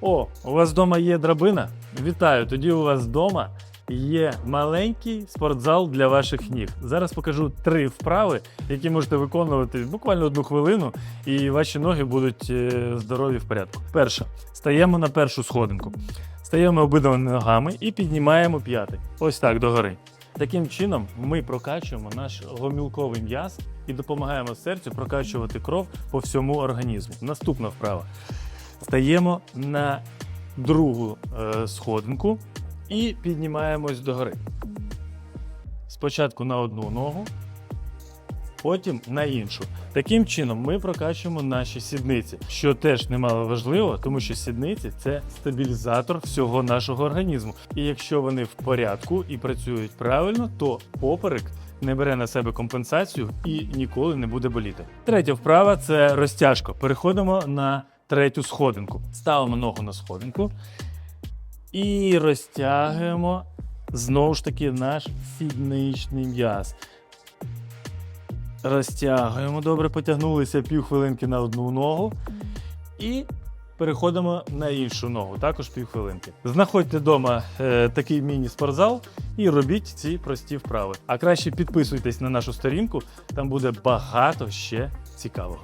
О, у вас вдома є драбина? Вітаю! Тоді у вас вдома є маленький спортзал для ваших ніг. Зараз покажу три вправи, які можете виконувати буквально одну хвилину, і ваші ноги будуть е, здорові в порядку. Перше, стаємо на першу сходинку. Стаємо обидвими ногами і піднімаємо п'яти. Ось так догори. Таким чином ми прокачуємо наш гомілковий м'яз і допомагаємо серцю прокачувати кров по всьому організму. Наступна вправа. Стаємо на другу е, сходинку і піднімаємось догори. Спочатку на одну ногу, потім на іншу. Таким чином ми прокачуємо наші сідниці, що теж немало важливо, тому що сідниці це стабілізатор всього нашого організму. І якщо вони в порядку і працюють правильно, то поперек не бере на себе компенсацію і ніколи не буде боліти. Третя вправа це розтяжка. Переходимо на третю сходинку. Ставимо ногу на сходинку і розтягуємо знову ж таки наш сідничний м'яз. Розтягуємо добре, потягнулися півхвилинки на одну ногу і переходимо на іншу ногу, також півхвилинки. Знаходьте вдома е, такий міні-спортзал і робіть ці прості вправи. А краще підписуйтесь на нашу сторінку, там буде багато ще цікавого.